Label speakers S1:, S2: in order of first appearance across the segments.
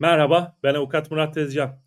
S1: Merhaba, ben avukat Murat Tezcan.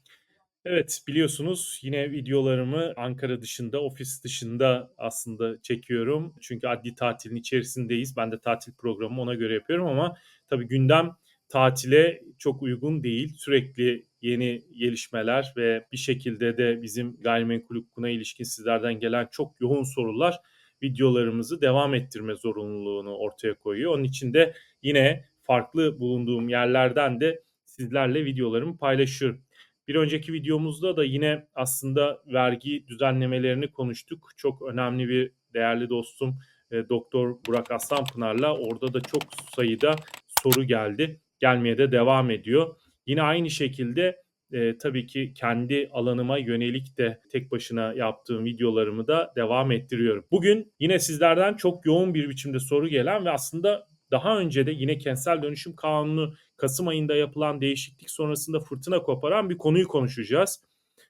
S1: Evet, biliyorsunuz yine videolarımı Ankara dışında, ofis dışında aslında çekiyorum. Çünkü adli tatilin içerisindeyiz. Ben de tatil programımı ona göre yapıyorum ama tabii gündem tatile çok uygun değil. Sürekli yeni gelişmeler ve bir şekilde de bizim gayrimenkul hukukuna ilişkin sizlerden gelen çok yoğun sorular videolarımızı devam ettirme zorunluluğunu ortaya koyuyor. Onun için de yine farklı bulunduğum yerlerden de sizlerle videolarımı paylaşıyorum. Bir önceki videomuzda da yine aslında vergi düzenlemelerini konuştuk. Çok önemli bir değerli dostum e, Doktor Burak Aslanpınar'la orada da çok sayıda soru geldi. Gelmeye de devam ediyor. Yine aynı şekilde e, tabii ki kendi alanıma yönelik de tek başına yaptığım videolarımı da devam ettiriyorum. Bugün yine sizlerden çok yoğun bir biçimde soru gelen ve aslında daha önce de yine kentsel dönüşüm kanunu Kasım ayında yapılan değişiklik sonrasında fırtına koparan bir konuyu konuşacağız.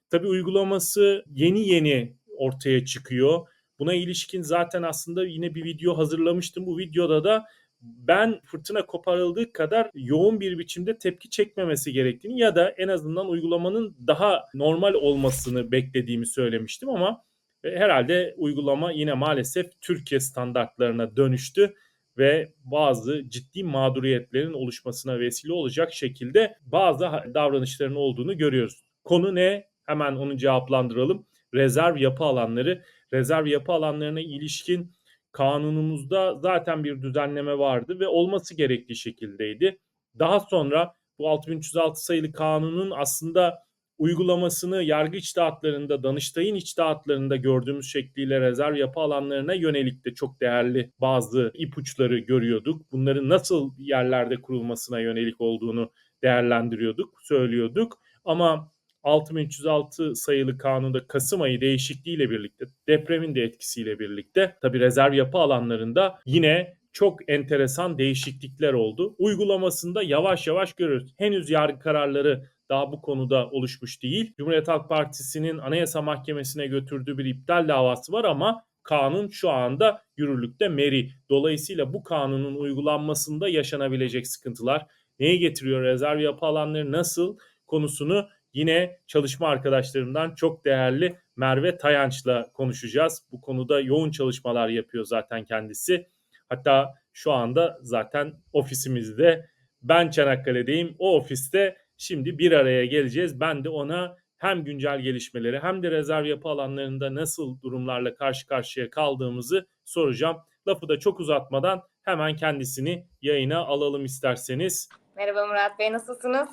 S1: Tabii uygulaması yeni yeni ortaya çıkıyor. Buna ilişkin zaten aslında yine bir video hazırlamıştım. Bu videoda da ben fırtına koparıldığı kadar yoğun bir biçimde tepki çekmemesi gerektiğini ya da en azından uygulamanın daha normal olmasını beklediğimi söylemiştim ama e, herhalde uygulama yine maalesef Türkiye standartlarına dönüştü ve bazı ciddi mağduriyetlerin oluşmasına vesile olacak şekilde bazı davranışların olduğunu görüyoruz. Konu ne? Hemen onu cevaplandıralım. Rezerv yapı alanları. Rezerv yapı alanlarına ilişkin kanunumuzda zaten bir düzenleme vardı ve olması gerektiği şekildeydi. Daha sonra bu 6306 sayılı kanunun aslında uygulamasını yargı içtihatlarında, Danıştay'ın içtihatlarında gördüğümüz şekliyle rezerv yapı alanlarına yönelik de çok değerli bazı ipuçları görüyorduk. Bunların nasıl yerlerde kurulmasına yönelik olduğunu değerlendiriyorduk, söylüyorduk. Ama 6306 sayılı kanunda Kasım ayı değişikliğiyle birlikte depremin de etkisiyle birlikte tabi rezerv yapı alanlarında yine çok enteresan değişiklikler oldu. Uygulamasında yavaş yavaş görüyoruz. Henüz yargı kararları daha bu konuda oluşmuş değil. Cumhuriyet Halk Partisi'nin Anayasa Mahkemesi'ne götürdüğü bir iptal davası var ama kanun şu anda yürürlükte meri. Dolayısıyla bu kanunun uygulanmasında yaşanabilecek sıkıntılar neyi getiriyor, rezerv yapı alanları nasıl konusunu yine çalışma arkadaşlarımdan çok değerli Merve Tayanç'la konuşacağız. Bu konuda yoğun çalışmalar yapıyor zaten kendisi. Hatta şu anda zaten ofisimizde ben Çanakkale'deyim. O ofiste Şimdi bir araya geleceğiz. Ben de ona hem güncel gelişmeleri hem de rezerv yapı alanlarında nasıl durumlarla karşı karşıya kaldığımızı soracağım. Lafı da çok uzatmadan hemen kendisini yayına alalım isterseniz.
S2: Merhaba Murat Bey nasılsınız?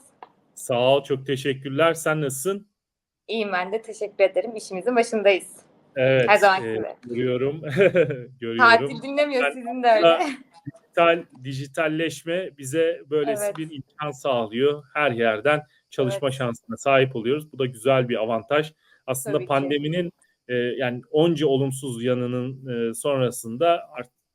S1: Sağ ol çok teşekkürler. Sen nasılsın?
S2: İyiyim ben de teşekkür ederim. İşimizin başındayız.
S1: Evet.
S2: Her zaman
S1: e,
S2: gibi.
S1: görüyorum. görüyorum.
S2: Tatil dinlemiyor
S1: Ben-
S2: sizin de öyle.
S1: Dijital dijitalleşme bize böylesi
S2: Evet.
S1: bir imkan sağlıyor. Her yerden çalışma
S2: Evet.
S1: şansına sahip oluyoruz. Bu da güzel bir avantaj. Aslında
S2: Tabii ki.
S1: pandeminin e, yani onca olumsuz yanının e, sonrasında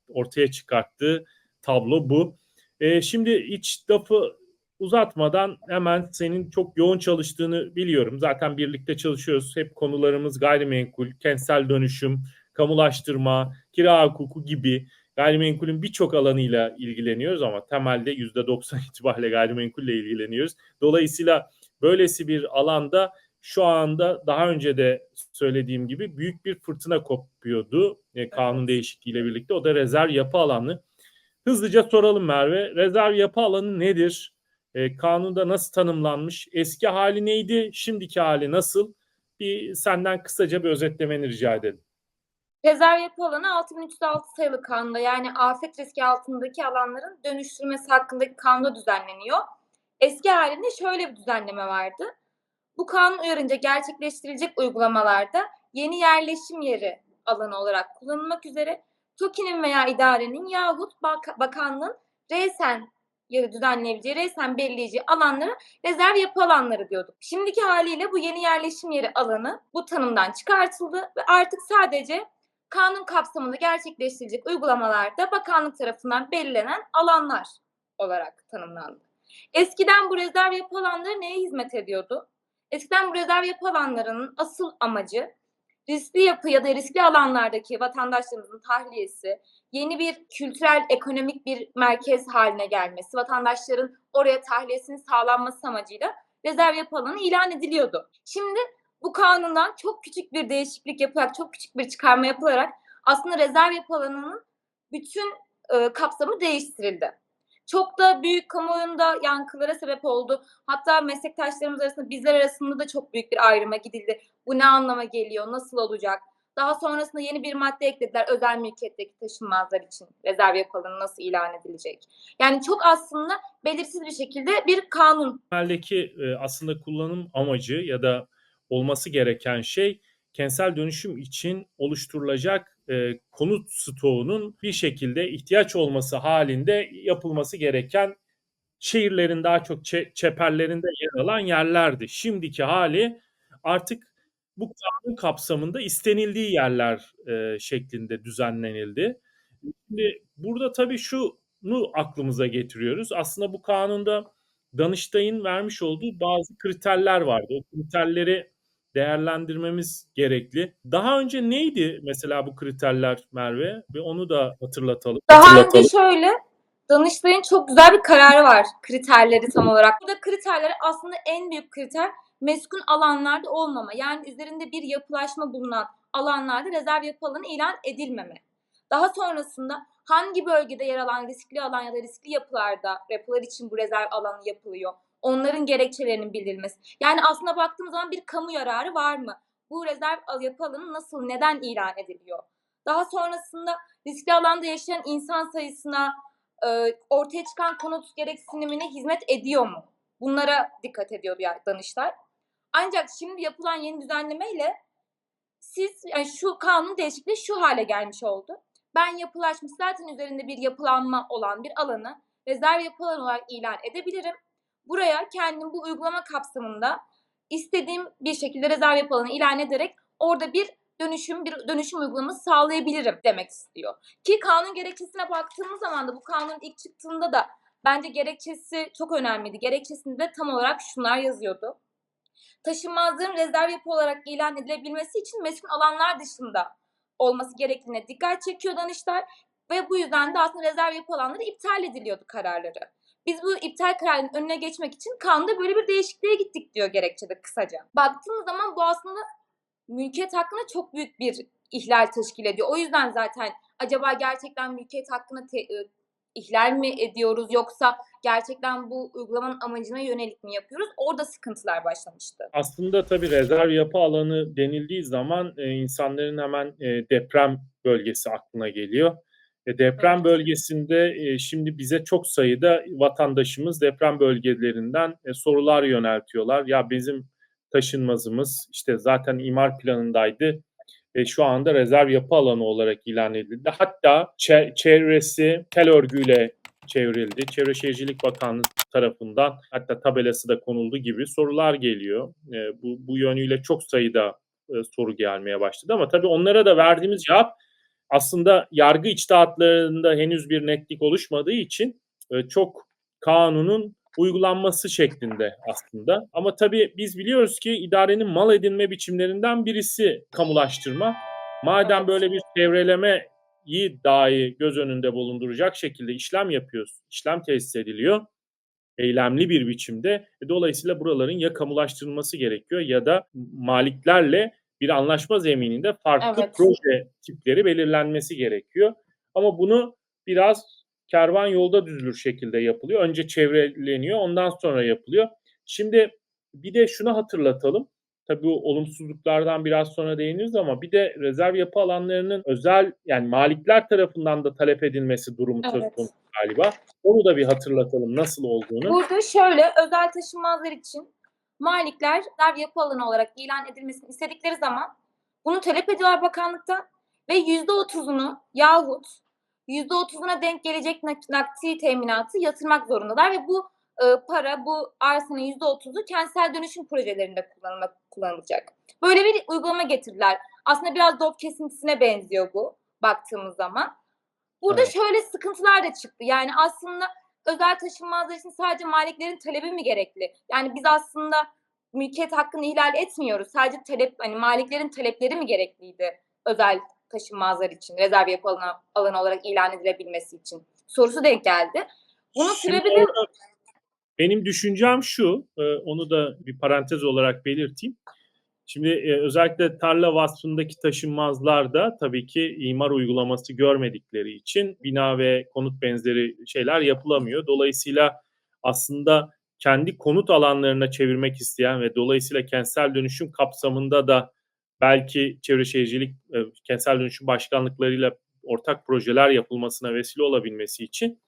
S1: ortaya çıkarttığı tablo bu. E, şimdi hiç lafı uzatmadan hemen senin çok yoğun çalıştığını biliyorum. Zaten birlikte çalışıyoruz. Hep konularımız gayrimenkul, kentsel dönüşüm, kamulaştırma, kira hukuku gibi gayrimenkulün birçok alanıyla ilgileniyoruz ama temelde %90 itibariyle gayrimenkulle ilgileniyoruz. Dolayısıyla böylesi bir alanda şu anda daha önce de söylediğim gibi büyük bir fırtına kopuyordu e, kanun değişikliğiyle birlikte. O da rezerv yapı alanı. Hızlıca soralım Merve. Rezerv yapı alanı nedir? E, kanunda nasıl tanımlanmış? Eski hali neydi? Şimdiki hali nasıl? Bir senden kısaca bir özetlemeni rica edelim.
S2: Rezerv yapı alanı 6306 sayılı kanunda yani afet riski altındaki alanların dönüştürmesi hakkındaki kanunda düzenleniyor. Eski halinde şöyle bir düzenleme vardı. Bu kanun uyarınca gerçekleştirilecek uygulamalarda yeni yerleşim yeri alanı olarak kullanılmak üzere TOKİ'nin veya idarenin yahut bak- bakanlığın resen yeri düzenleyebileceği, resen belirleyeceği alanlara rezerv yapı alanları diyorduk. Şimdiki haliyle bu yeni yerleşim yeri alanı bu tanımdan çıkartıldı ve artık sadece kanun kapsamında gerçekleştirilecek uygulamalarda bakanlık tarafından belirlenen alanlar olarak tanımlandı. Eskiden bu rezerv yapı alanları neye hizmet ediyordu? Eskiden bu rezerv yapı alanlarının asıl amacı riskli yapı ya da riskli alanlardaki vatandaşlarımızın tahliyesi, yeni bir kültürel, ekonomik bir merkez haline gelmesi, vatandaşların oraya tahliyesinin sağlanması amacıyla rezerv yapı alanı ilan ediliyordu. Şimdi bu kanundan çok küçük bir değişiklik yaparak, çok küçük bir çıkarma yapılarak aslında rezerv yapı alanının bütün e, kapsamı değiştirildi. Çok da büyük kamuoyunda yankılara sebep oldu. Hatta meslektaşlarımız arasında bizler arasında da çok büyük bir ayrıma gidildi. Bu ne anlama geliyor, nasıl olacak? Daha sonrasında yeni bir madde eklediler özel mülkiyetteki taşınmazlar için rezerv yapı alanı nasıl ilan edilecek? Yani çok aslında belirsiz bir şekilde bir kanun.
S1: Temeldeki e, aslında kullanım amacı ya da olması gereken şey kentsel dönüşüm için oluşturulacak e, konut stoğunun bir şekilde ihtiyaç olması halinde yapılması gereken şehirlerin daha çok çe- çeperlerinde yer alan yerlerdi. Şimdiki hali artık bu kanun kapsamında istenildiği yerler e, şeklinde düzenlenildi. Şimdi burada tabii şunu aklımıza getiriyoruz. Aslında bu kanunda Danıştay'ın vermiş olduğu bazı kriterler vardı. O kriterleri değerlendirmemiz gerekli. Daha önce neydi mesela bu kriterler Merve? Ve onu da hatırlatalım.
S2: Daha
S1: hatırlatalım.
S2: önce şöyle Danıştay'ın çok güzel bir kararı var kriterleri tam olarak. Burada kriterleri aslında en büyük kriter meskun alanlarda olmama. Yani üzerinde bir yapılaşma bulunan alanlarda rezerv yapı alanı ilan edilmeme. Daha sonrasında hangi bölgede yer alan riskli alan ya da riskli yapılarda yapılar için bu rezerv alanı yapılıyor? Onların gerekçelerinin bildirilmesi. Yani aslında baktığımız zaman bir kamu yararı var mı? Bu rezerv yapı alanı nasıl, neden ilan ediliyor? Daha sonrasında riskli alanda yaşayan insan sayısına, e, ortaya çıkan konut gereksinimine hizmet ediyor mu? Bunlara dikkat ediyordu yani Danıştay. Ancak şimdi yapılan yeni düzenlemeyle siz yani şu kanun değişikliği şu hale gelmiş oldu. Ben yapılaşmış zaten üzerinde bir yapılanma olan bir alanı rezerv yapı alanı olarak ilan edebilirim. Buraya kendim bu uygulama kapsamında istediğim bir şekilde rezerv yapı alanı ilan ederek orada bir dönüşüm bir dönüşüm uygulaması sağlayabilirim demek istiyor. Ki kanun gerekçesine baktığımız zaman da bu kanun ilk çıktığında da bence gerekçesi çok önemliydi. Gerekçesinde tam olarak şunlar yazıyordu. Taşınmazlığın rezerv yapı olarak ilan edilebilmesi için meskun alanlar dışında olması gerektiğine dikkat çekiyor Danıştay ve bu yüzden de aslında rezerv yapı alanları iptal ediliyordu kararları. Biz bu iptal kararının önüne geçmek için kanunda böyle bir değişikliğe gittik diyor gerekçede kısaca. Baktığımız zaman bu aslında mülkiyet hakkında çok büyük bir ihlal teşkil ediyor. O yüzden zaten acaba gerçekten mülkiyet hakkını te- e, ihlal mi ediyoruz yoksa gerçekten bu uygulamanın amacına yönelik mi yapıyoruz? Orada sıkıntılar başlamıştı.
S1: Aslında tabii rezerv yapı alanı denildiği zaman e, insanların hemen e, deprem bölgesi aklına geliyor. E, deprem bölgesinde e, şimdi bize çok sayıda vatandaşımız deprem bölgelerinden e, sorular yöneltiyorlar. Ya bizim taşınmazımız işte zaten imar planındaydı şu anda rezerv yapı alanı olarak ilan edildi. Hatta çe- çevresi tel örgüyle çevrildi. Çevre Şehircilik Bakanlığı tarafından hatta tabelası da konuldu gibi sorular geliyor. Bu, bu yönüyle çok sayıda soru gelmeye başladı ama tabii onlara da verdiğimiz cevap aslında yargı içtihatlarında henüz bir netlik oluşmadığı için e, çok kanunun uygulanması şeklinde aslında. Ama tabii biz biliyoruz ki idarenin mal edinme biçimlerinden birisi kamulaştırma. Madem böyle bir çevrelemeyi dahi göz önünde bulunduracak şekilde işlem yapıyoruz, işlem tesis ediliyor eylemli bir biçimde. E, Dolayısıyla buraların ya kamulaştırılması gerekiyor ya da maliklerle bir anlaşma zemininde farklı
S2: Evet.
S1: proje tipleri belirlenmesi gerekiyor. Ama bunu biraz kervan yolda düzülür şekilde yapılıyor. Önce çevreleniyor, ondan sonra yapılıyor. Şimdi bir de şunu hatırlatalım. Tabii bu olumsuzluklardan biraz sonra değiniriz ama bir de rezerv yapı alanlarının özel yani malikler tarafından da talep edilmesi durumu söz
S2: Evet.
S1: konusu galiba. Onu da bir hatırlatalım nasıl olduğunu.
S2: Burada şöyle özel taşınmazlar için malikler rezerv yapı alanı olarak ilan edilmesini istedikleri zaman bunu talep ediyorlar bakanlıktan ve %30'unu yahut %30'una denk gelecek nak- nakdi teminatı yatırmak zorundalar ve bu e, para, bu arsanın %30'u kentsel dönüşüm projelerinde kullanılmak, kullanılacak. Böyle bir uygulama getirdiler. Aslında biraz DOP kesintisine benziyor bu baktığımız zaman. Burada
S1: Evet.
S2: şöyle sıkıntılar da çıktı. Yani aslında özel taşınmazlar için sadece maliklerin talebi mi gerekli? Yani biz aslında mülkiyet hakkını ihlal etmiyoruz. Sadece talep hani maliklerin talepleri mi gerekliydi özel taşınmazlar için rezerv yapı alanı, alanı olarak ilan edilebilmesi için sorusu denk geldi. Bunun sebebi de
S1: benim düşüncem şu, e, onu da bir parantez olarak belirteyim. Şimdi e, özellikle tarla vasfındaki taşınmazlarda tabii ki imar uygulaması görmedikleri için bina ve konut benzeri şeyler yapılamıyor. Dolayısıyla aslında kendi konut alanlarına çevirmek isteyen ve dolayısıyla kentsel dönüşüm kapsamında da belki Çevre Şehircilik e, Kentsel Dönüşüm Başkanlıklarıyla ortak projeler yapılmasına vesile olabilmesi için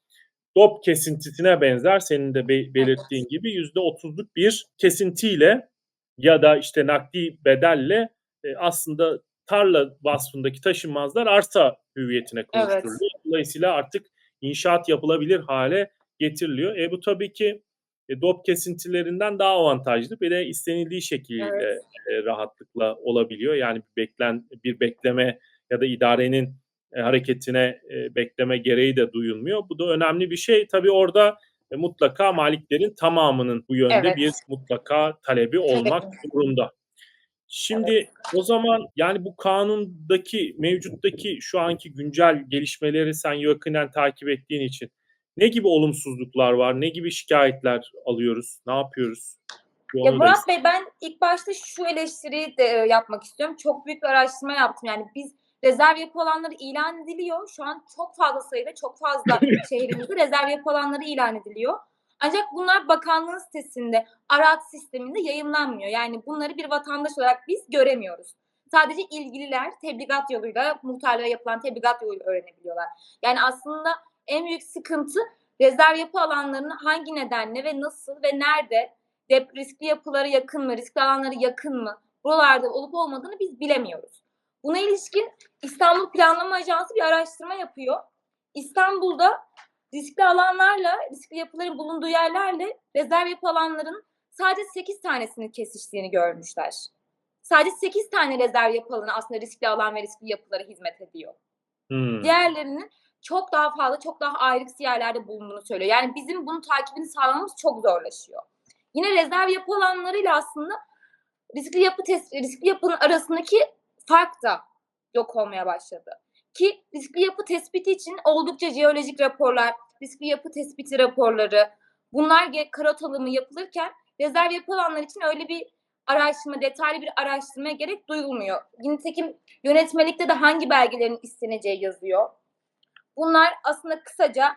S1: DOP kesintisine benzer senin de be- belirttiğin gibi yüzde otuzluk bir kesintiyle ya da işte nakdi bedelle e, aslında tarla vasfındaki taşınmazlar arsa hüviyetine
S2: Evet.
S1: kavuşturuluyor. Dolayısıyla artık inşaat yapılabilir hale getiriliyor. E bu tabii ki e, DOP kesintilerinden daha avantajlı bir de istenildiği şekilde
S2: Evet.
S1: e, rahatlıkla olabiliyor. Yani bir beklen bir bekleme ya da idarenin e, hareketine e, bekleme gereği de duyulmuyor. Bu da önemli bir şey. Tabii orada e, mutlaka maliklerin tamamının bu yönde
S2: Evet.
S1: bir mutlaka talebi olmak zorunda. Şimdi o zaman yani bu kanundaki mevcuttaki şu anki güncel gelişmeleri sen yakinen takip ettiğin için ne gibi olumsuzluklar var? Ne gibi şikayetler alıyoruz? Ne yapıyoruz?
S2: Ya Murat Bey ben ilk başta şu eleştiriyi de e, yapmak istiyorum. Çok büyük bir araştırma yaptım. Yani biz rezerv yapı alanları ilan ediliyor. Şu an çok fazla sayıda, çok fazla şehrimizde rezerv yapı alanları ilan ediliyor. Ancak bunlar bakanlığın sitesinde, ARAD sisteminde yayınlanmıyor. Yani bunları bir vatandaş olarak biz göremiyoruz. Sadece ilgililer tebligat yoluyla, muhtarlara yapılan tebligat yoluyla öğrenebiliyorlar. Yani aslında en büyük sıkıntı rezerv yapı alanlarını hangi nedenle ve nasıl ve nerede dep riskli yapılara yakın mı, riskli alanlara yakın mı, buralarda olup olmadığını biz bilemiyoruz. Buna ilişkin İstanbul Planlama Ajansı bir araştırma yapıyor. İstanbul'da riskli alanlarla, riskli yapıların bulunduğu yerlerle rezerv yapı alanların sadece 8 tanesinin kesiştiğini görmüşler. Sadece 8 tane rezerv yapı alanı aslında riskli alan ve riskli yapılara hizmet ediyor.
S1: Hmm.
S2: Diğerlerinin çok daha fazla, çok daha ayrıksı yerlerde bulunduğunu söylüyor. Yani bizim bunun takibini sağlamamız çok zorlaşıyor. Yine rezerv yapı alanlarıyla aslında riskli yapı riskli yapının arasındaki fark da yok olmaya başladı. Ki riskli yapı tespiti için oldukça jeolojik raporlar, riskli yapı tespiti raporları, bunlar karot alımı yapılırken rezerv yapı alanları için öyle bir araştırma, detaylı bir araştırmaya gerek duyulmuyor. Nitekim yönetmelikte de hangi belgelerin isteneceği yazıyor. Bunlar aslında kısaca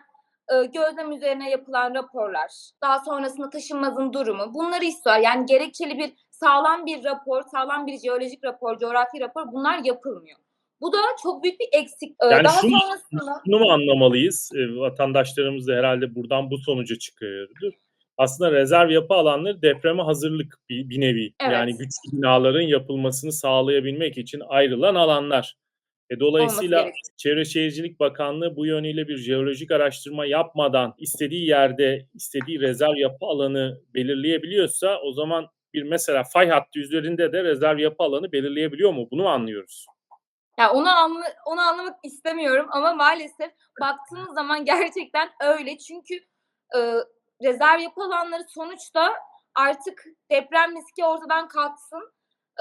S2: e, gözlem üzerine yapılan raporlar, daha sonrasında taşınmazın durumu bunları istiyor. Yani gerekçeli bir sağlam bir rapor, sağlam bir jeolojik rapor, coğrafi rapor bunlar yapılmıyor. Bu da çok büyük bir eksik. E,
S1: Yani
S2: daha
S1: şunu-
S2: sonrasında
S1: Bunu mu anlamalıyız? E, vatandaşlarımız da herhalde buradan bu sonuca çıkıyordur. Aslında rezerv yapı alanları depreme hazırlık bir, bir nevi.
S2: Evet.
S1: Yani güçlü binaların yapılmasını sağlayabilmek için ayrılan alanlar. E, dolayısıyla. Çevre Şehircilik Bakanlığı bu yönüyle bir jeolojik araştırma yapmadan istediği yerde istediği rezerv yapı alanı belirleyebiliyorsa o zaman bir mesela fay hattı üzerinde de rezerv yapı alanı belirleyebiliyor mu? Bunu anlıyoruz?
S2: Ya onu anla, onu anlamak istemiyorum ama maalesef baktığınız zaman gerçekten öyle. Çünkü e, rezerv yapı alanları sonuçta artık deprem riski ortadan kalksın.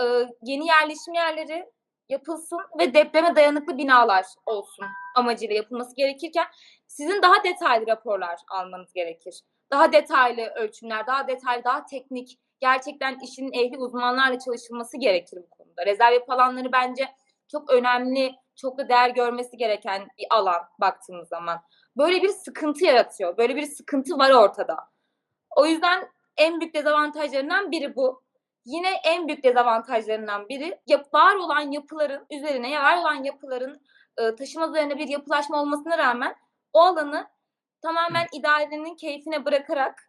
S2: e, yeni yerleşim yerleri yapılsın ve depreme dayanıklı binalar olsun amacıyla yapılması gerekirken sizin daha detaylı raporlar almanız gerekir. Daha detaylı ölçümler, daha detaylı, daha teknik, gerçekten işin ehli uzmanlarla çalışılması gerekir bu konuda. Rezerv yapı alanları bence çok önemli, çok da değer görmesi gereken bir alan baktığımız zaman. Böyle bir sıkıntı yaratıyor. Böyle bir sıkıntı var ortada. O yüzden en büyük dezavantajlarından biri bu. Yine en büyük dezavantajlarından biri var olan yapıların üzerine, var olan yapıların e, taşıma üzerine bir yapılaşma olmasına rağmen o alanı tamamen idarenin keyfine bırakarak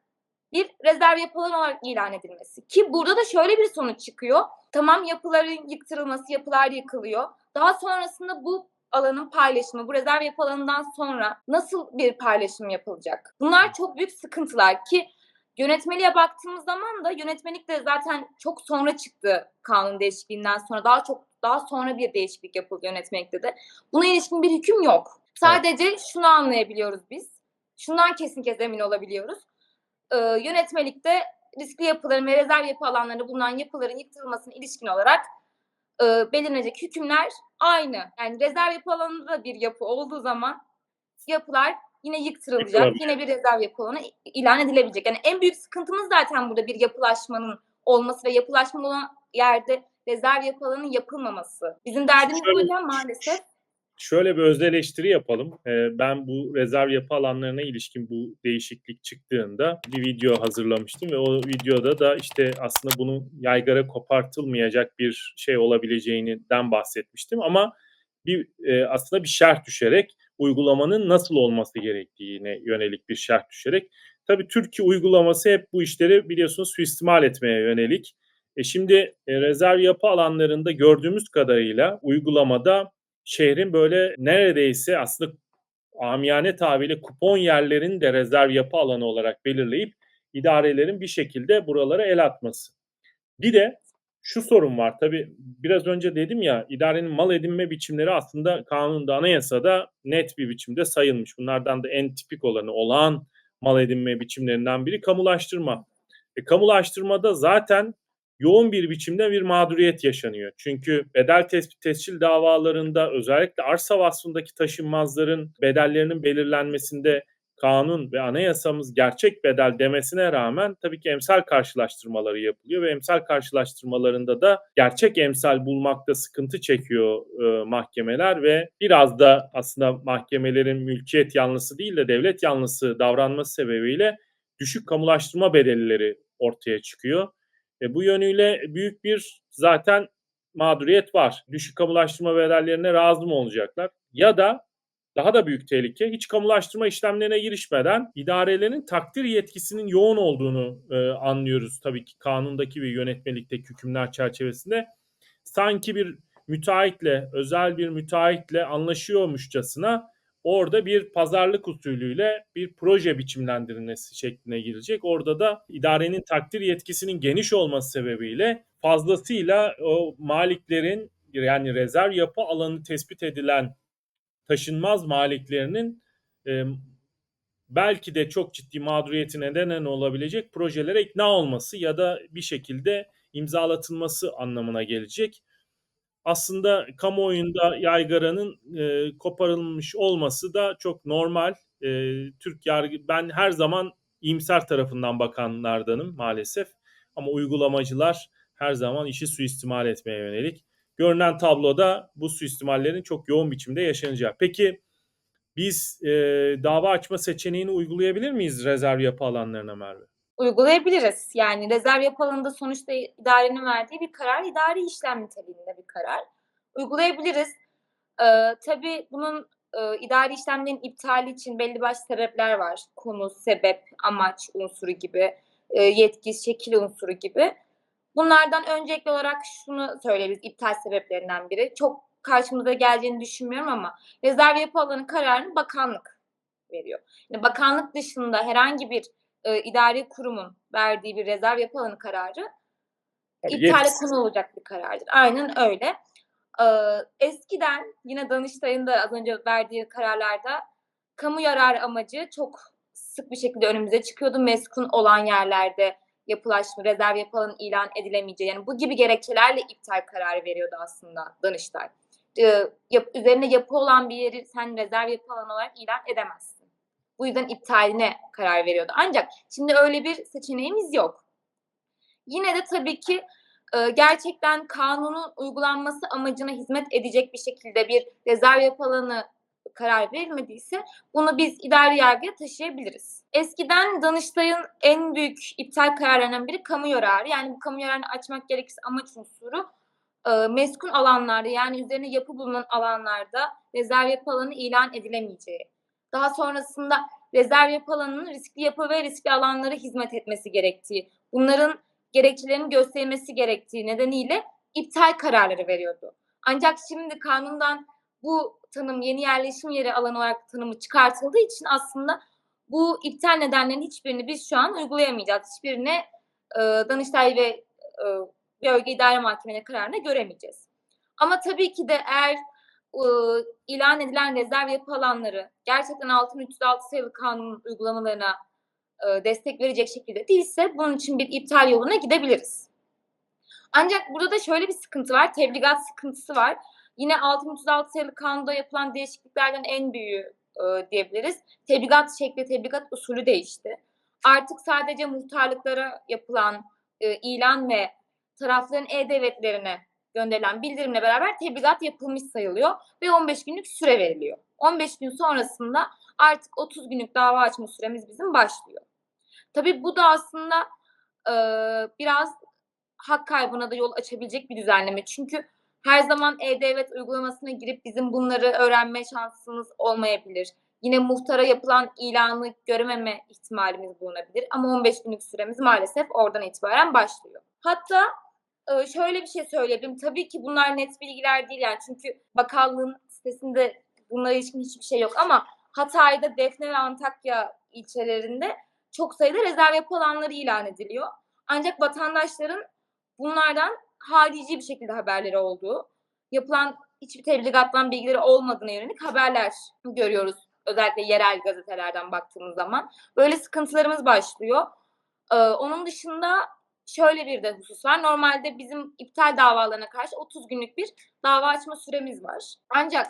S2: bir rezerv yapı alanı olarak ilan edilmesi. Ki burada da şöyle bir sonuç çıkıyor. Tamam yapıların yıktırılması, yapılar yıkılıyor. Daha sonrasında bu alanın paylaşımı, bu rezerv yapı alanından sonra nasıl bir paylaşım yapılacak? Bunlar çok büyük sıkıntılar ki yönetmeliğe baktığımız zaman da yönetmelik de zaten çok sonra çıktı kanun değişikliğinden sonra. Daha çok daha sonra bir değişiklik yapıldı yönetmelikte de. Buna ilişkin bir hüküm yok. Sadece şunu anlayabiliyoruz biz. Şundan kesin kesin emin olabiliyoruz. Ee, yönetmelikte riskli yapıların ve rezerv yapı alanlarında bulunan yapıların yıktırılmasına ilişkin olarak e, belirlenecek hükümler aynı. Yani rezerv yapı alanında da bir yapı olduğu zaman yapılar yine yıktırılacak.
S1: Yıkılabilir.
S2: Yine bir rezerv yapı alanı ilan edilebilecek. Yani en büyük sıkıntımız zaten burada bir yapılaşmanın olması ve yapılaşma olan yerde rezerv yapı alanının yapılmaması. Bizim derdimiz buyken maalesef
S1: Şöyle bir öz eleştiri yapalım. Ee, Ben bu rezerv yapı alanlarına ilişkin bu değişiklik çıktığında bir video hazırlamıştım ve o videoda da işte aslında bunun yaygara kopartılmayacak bir şey olabileceğinden bahsetmiştim ama bir e, aslında bir şerh düşerek uygulamanın nasıl olması gerektiğine yönelik bir şerh düşerek tabii Türkiye uygulaması hep bu işleri biliyorsunuz suistimal etmeye yönelik. E şimdi e, rezerv yapı alanlarında gördüğümüz kadarıyla uygulamada şehrin böyle neredeyse aslında amiyane tabiriyle kupon yerlerini de rezerv yapı alanı olarak belirleyip idarelerin bir şekilde buralara el atması. Bir de şu sorun var tabii biraz önce dedim ya idarenin mal edinme biçimleri aslında kanunda anayasada net bir biçimde sayılmış. Bunlardan da en tipik olanı olağan mal edinme biçimlerinden biri kamulaştırma. E, kamulaştırmada zaten yoğun bir biçimde bir mağduriyet yaşanıyor. Çünkü bedel tespit tescil davalarında özellikle arsa vasfındaki taşınmazların bedellerinin belirlenmesinde kanun ve anayasamız gerçek bedel demesine rağmen tabii ki emsal karşılaştırmaları yapılıyor ve emsal karşılaştırmalarında da gerçek emsal bulmakta sıkıntı çekiyor e, mahkemeler ve biraz da aslında mahkemelerin mülkiyet yanlısı değil de devlet yanlısı davranması sebebiyle düşük kamulaştırma bedelleri ortaya çıkıyor. E, bu yönüyle büyük bir zaten mağduriyet var. Düşük kamulaştırma bedellerine razı mı olacaklar? Ya da daha da büyük tehlike hiç kamulaştırma işlemlerine girişmeden idarelerin takdir yetkisinin yoğun olduğunu e, anlıyoruz. Tabii ki kanundaki ve yönetmelikteki hükümler çerçevesinde sanki bir müteahhitle, özel bir müteahhitle anlaşıyormuşçasına orada bir pazarlık usulüyle bir proje biçimlendirilmesi şekline girecek. Orada da idarenin takdir yetkisinin geniş olması sebebiyle fazlasıyla o maliklerin yani rezerv yapı alanı tespit edilen taşınmaz maliklerinin e, belki de çok ciddi mağduriyetine neden olabilecek projelere ikna olması ya da bir şekilde imzalatılması anlamına gelecek. Aslında kamuoyunda yaygaranın e, koparılmış olması da çok normal. E, Türk yargı ben her zaman iyimser tarafından bakanlardanım maalesef. Ama uygulamacılar her zaman işi suistimal etmeye yönelik. Görünen tabloda bu suistimallerin çok yoğun biçimde yaşanacağı. Peki biz e, dava açma seçeneğini uygulayabilir miyiz rezerv yapı alanlarına Merve?
S2: Uygulayabiliriz. Yani rezerv yapı alanında sonuçta idarenin verdiği bir karar, idari işlem niteliğinde bir karar. Uygulayabiliriz. Ee, tabii bunun e, idari işlemlerin iptali için belli başlı sebepler var. Konu, sebep, amaç unsuru gibi, e, yetki, şekil unsuru gibi. Bunlardan öncelikli olarak şunu söyleriz iptal sebeplerinden biri. Çok karşımıza geleceğini düşünmüyorum ama rezerv yapı alanı kararını bakanlık veriyor. Yani bakanlık dışında herhangi bir e, idari kurumun verdiği bir rezerv yapı alanı kararı iptale
S1: Yetkisiz.
S2: konu olacak bir karardır. Aynen öyle. Ee, eskiden yine Danıştay'ın da az önce verdiği kararlarda kamu yararı amacı çok sık bir şekilde önümüze çıkıyordu. Meskun olan yerlerde yapılaşma, rezerv yapı alanı ilan edilemeyeceği yani bu gibi gerekçelerle iptal kararı veriyordu aslında Danıştay. Ee, yap, üzerine yapı olan bir yeri sen rezerv yapı alanı olarak ilan edemezsin. Bu yüzden iptaline karar veriyordu. Ancak şimdi öyle bir seçeneğimiz yok. Yine de tabii ki e, gerçekten kanunun uygulanması amacına hizmet edecek bir şekilde bir rezerv yapı alanı karar verilmediyse bunu biz idari yargıya taşıyabiliriz. Eskiden Danıştay'ın en büyük iptal kararlarından biri kamu yararı. Yani bu kamu yararını açmak gerekirse amaç unsuru e, meskun alanlarda yani üzerine yapı bulunan alanlarda rezerv yapı alanı ilan edilemeyeceği. Daha sonrasında rezerv yapı alanının riskli yapı ve riskli alanlara hizmet etmesi gerektiği, bunların gerekçelerinin gösterilmesi gerektiği nedeniyle iptal kararları veriyordu. Ancak şimdi kanundan bu tanım yeni yerleşim yeri alanı olarak tanımı çıkartıldığı için aslında bu iptal nedenlerinin hiçbirini biz şu an uygulayamayacağız. Hiçbirine e, Danıştay ve e, Bölge İdare Mahkemeleri kararına göremeyeceğiz. Ama tabii ki de eğer ilan edilen rezerv yapı alanları gerçekten 6306 sayılı kanun uygulamalarına e, destek verecek şekilde değilse bunun için bir iptal yoluna gidebiliriz. Ancak burada da şöyle bir sıkıntı var. Tebligat sıkıntısı var. Yine 6306 sayılı kanunda yapılan değişikliklerden en büyüğü e, diyebiliriz. Tebligat şekli, tebligat usulü değişti. Artık sadece muhtarlıklara yapılan e, ilan ve tarafların e-devletlerine gönderilen bildirimle beraber tebligat yapılmış sayılıyor ve 15 günlük süre veriliyor. 15 gün sonrasında artık 30 günlük dava açma süremiz bizim başlıyor. Tabii bu da aslında e, biraz hak kaybına da yol açabilecek bir düzenleme. Çünkü her zaman e-devlet uygulamasına girip bizim bunları öğrenme şansımız olmayabilir. Yine muhtara yapılan ilanı görememe ihtimalimiz bulunabilir. Ama 15 günlük süremiz maalesef oradan itibaren başlıyor. Hatta şöyle bir şey söyleyebilirim. Tabii ki bunlar net bilgiler değil yani. Çünkü bakallığın sitesinde bunlara ilişkin hiçbir şey yok ama Hatay'da Defne ve Antakya ilçelerinde çok sayıda rezerv yapı alanları ilan ediliyor. Ancak vatandaşların bunlardan harici bir şekilde haberleri olduğu, yapılan hiçbir tebligattan bilgileri olmadığına yönelik haberler görüyoruz. Özellikle yerel gazetelerden baktığımız zaman. Böyle sıkıntılarımız başlıyor. Ee, onun dışında şöyle bir de husus var. Normalde bizim iptal davalarına karşı 30 günlük bir dava açma süremiz var. Ancak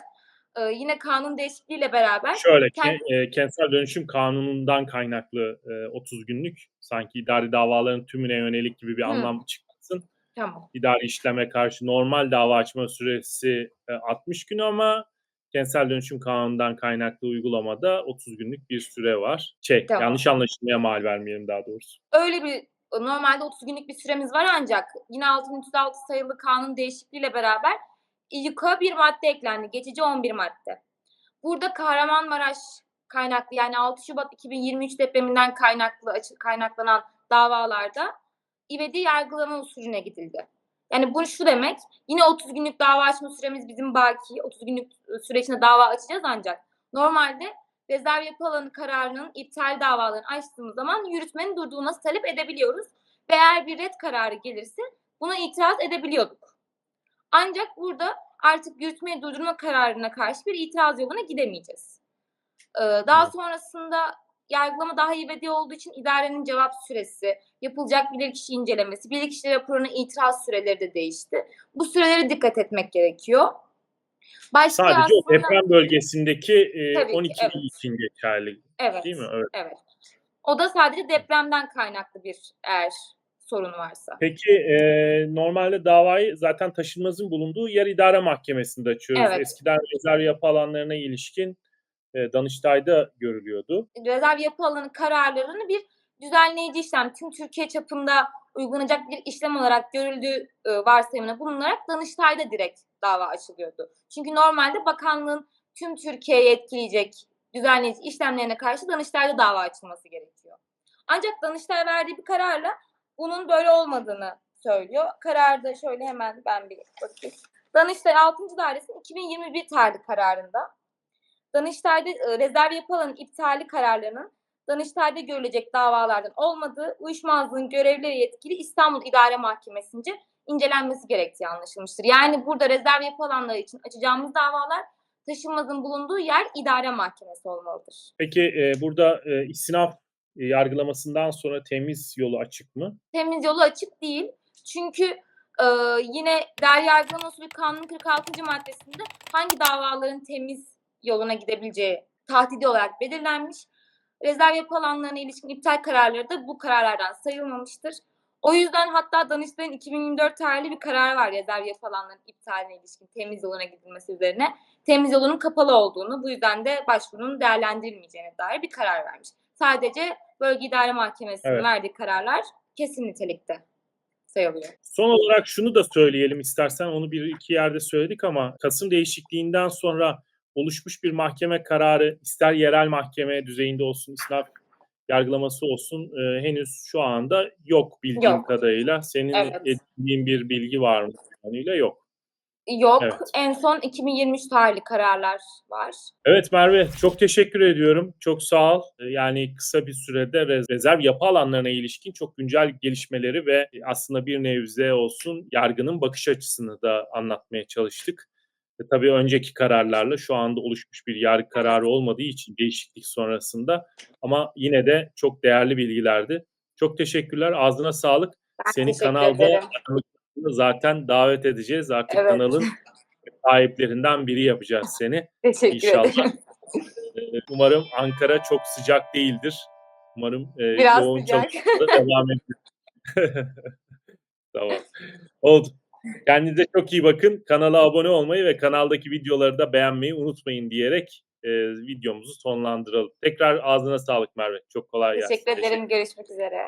S2: e, yine kanun değişikliğiyle beraber
S1: Şöyle ki
S2: Kend-
S1: e, kentsel dönüşüm kanunundan kaynaklı e, 30 günlük sanki idari davaların tümüne yönelik gibi bir
S2: Hı.
S1: anlam çıkmasın.
S2: tamam.
S1: İdari işleme karşı normal dava açma süresi e, 60 gün ama kentsel dönüşüm kanunundan kaynaklı uygulamada 30 günlük bir süre var. Şey,
S2: Tamam.
S1: yanlış anlaşılmaya mal vermeyelim daha doğrusu.
S2: öyle bir normalde 30 günlük bir süremiz var ancak yine 6306 sayılı kanun değişikliğiyle beraber İLK'a bir madde eklendi. Geçici 11 madde. Burada Kahramanmaraş kaynaklı yani 6 Şubat 2023 depreminden kaynaklı kaynaklanan davalarda ivedi yargılama usulüne gidildi. Yani bu şu demek yine 30 günlük dava açma süremiz bizim baki 30 günlük süre içinde dava açacağız ancak normalde rezerv yapı alanı kararının iptal davalarını açtığımız zaman yürütmenin durdurulması talep edebiliyoruz. Ve eğer bir red kararı gelirse buna itiraz edebiliyorduk. Ancak burada artık yürütmeyi durdurma kararına karşı bir itiraz yoluna gidemeyeceğiz. Ee, daha sonrasında yargılama daha ivedi olduğu için idarenin cevap süresi, yapılacak bilirkişi incelemesi, bilirkişi raporuna itiraz süreleri de değişti. Bu sürelere dikkat etmek gerekiyor. Başka
S1: Sadece
S2: aslında-
S1: deprem bölgesindeki e,
S2: Tabii ki,
S1: 12
S2: evet.
S1: il için geçerli
S2: evet.
S1: değil mi? Evet.
S2: Evet. O da sadece depremden kaynaklı bir eğer sorun varsa.
S1: Peki e, normalde davayı zaten taşınmazın bulunduğu yer idare mahkemesinde açıyoruz.
S2: Evet.
S1: Eskiden rezerv yapı alanlarına ilişkin e, Danıştay'da görülüyordu.
S2: Rezerv yapı alanı kararlarını bir düzenleyici işlem, tüm Türkiye çapında uygulanacak bir işlem olarak görüldüğü e, varsayımına bulunarak Danıştay'da direkt dava açılıyordu. Çünkü normalde bakanlığın tüm Türkiye'yi etkileyecek düzenleyici işlemlerine karşı Danıştay'da dava açılması gerekiyor. Ancak Danıştay verdiği bir kararla bunun böyle olmadığını söylüyor. Kararda şöyle hemen ben bir bakayım. Danıştay 6. Dairesi'nin 2021 tarihli kararında Danıştay'da e, rezerv yapı alanı iptali kararlarının Danıştay'da görülecek davalardan olmadığı, uyuşmazlığın görevleri yetkili İstanbul İdare Mahkemesi'nce incelenmesi gerektiği anlaşılmıştır. Yani burada rezerv yapı alanları için açacağımız davalar taşınmazın bulunduğu yer idare mahkemesi olmalıdır.
S1: Peki e, burada e, istinaf e, yargılamasından sonra temiz yolu açık mı?
S2: Temiz yolu açık değil. Çünkü e, yine der yargılama usulü kanunun 46. maddesinde hangi davaların temiz yoluna gidebileceği tahdidi olarak belirlenmiş. Rezerv yapı alanlarına ilişkin iptal kararları da bu kararlardan sayılmamıştır. O yüzden hatta Danıştay'ın 2024 tarihli bir karar var rezerv yapı alanlarının iptaline ilişkin temiz yoluna gidilmesi üzerine. Temiz yolunun kapalı olduğunu, bu yüzden de başvurunun değerlendirilmeyeceğine dair bir karar vermiş. Sadece Bölge İdare Mahkemesi'nin
S1: Evet.
S2: verdiği kararlar kesin nitelikte sayılıyor.
S1: Son olarak şunu da söyleyelim istersen onu bir iki yerde söyledik ama Kasım değişikliğinden sonra oluşmuş bir mahkeme kararı ister yerel mahkeme düzeyinde olsun istinaf yargılaması olsun e, henüz şu anda yok bildiğim
S2: Yok.
S1: kadarıyla. Senin
S2: Evet.
S1: edindiğin bir bilgi var mı? Konuyla yok.
S2: Yok.
S1: Evet.
S2: En son 2023 tarihli kararlar var.
S1: Evet Merve çok teşekkür ediyorum. Çok sağ ol. Ee, Yani kısa bir sürede rez- rezerv yapı alanlarına ilişkin çok güncel gelişmeleri ve aslında bir nevze olsun yargının bakış açısını da anlatmaya çalıştık. E, tabii önceki kararlarla şu anda oluşmuş bir yargı kararı olmadığı için değişiklik sonrasında ama yine de çok değerli bilgilerdi. Çok teşekkürler. Ağzına sağlık.
S2: Ben
S1: Seni kanalda zaten davet edeceğiz. Artık
S2: Evet.
S1: kanalın sahiplerinden biri yapacağız seni.
S2: Teşekkür
S1: İnşallah.
S2: ederim.
S1: Ee, Umarım Ankara çok sıcak değildir. Umarım e,
S2: Biraz
S1: yoğun
S2: sıcak.
S1: devam eder. tamam. Oldu. Kendinize çok iyi bakın. Kanala abone olmayı ve kanaldaki videoları da beğenmeyi unutmayın diyerek e, videomuzu sonlandıralım. Tekrar ağzına sağlık Merve. Çok kolay gelsin.
S2: Teşekkür ederim. Görüşmek üzere.